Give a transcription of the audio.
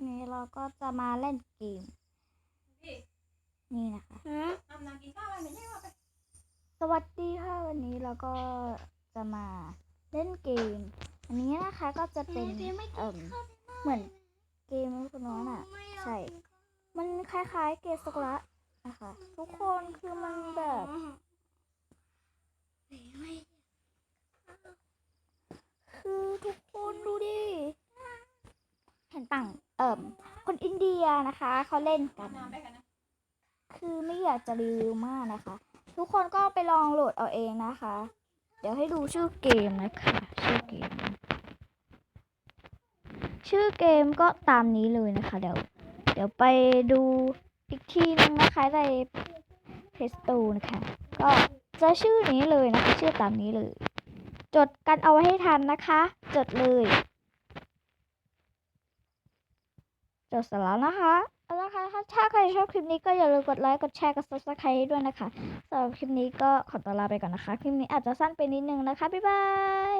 วันนี้เราก็จะมาเล่นเกมนี่นะคะทำนางกินข้าวอะไรไม่ใช่ว่าไปสวัสดีค่ะวันนี้เราก็จะมาเล่นเกม อันนี้นะคะก็จะเป็นเอ่มเหมือนเกมคุณน้องอะใช่ มันคล้ายๆเกมสกุระนะคะทุกคนคือมันแบบ คือทุกคนดูดิ เห็ นต่างเอ่มคนอินเดียนะคะเขาเล่นกัน คือไม่อยากจะรีวิวมากนะคะ ทุกคนก็ไปลองโหลดเอาเองนะคะ เดี๋ยวให้ดูชื่อเกมนะคะชื่อเกม ชื่อเกมก็ตามนี้เลยนะคะ เดี๋ยวเดี๋ยวไปดูอีกทีนึงนะคะในเพจตูนะคะ ก็จะชื่อนี้เลยนะคะ ชื่อตามนี้เลย จดกันเอาไว้ให้ทันนะคะ จดเลย จบสร็จแล้วนะคะเอาละค่ะถ้าใครชอบคลิปนี้ก็อย่าลืมกดไลค์ กดแชร์ กด subscribe ด้วยนะคะสำหรับคลิปนี้ก็ขอตัวลาไปก่อนนะคะ คลิปนี้อาจจะสั้นไปนิดนึงนะคะ บ๊ายบาย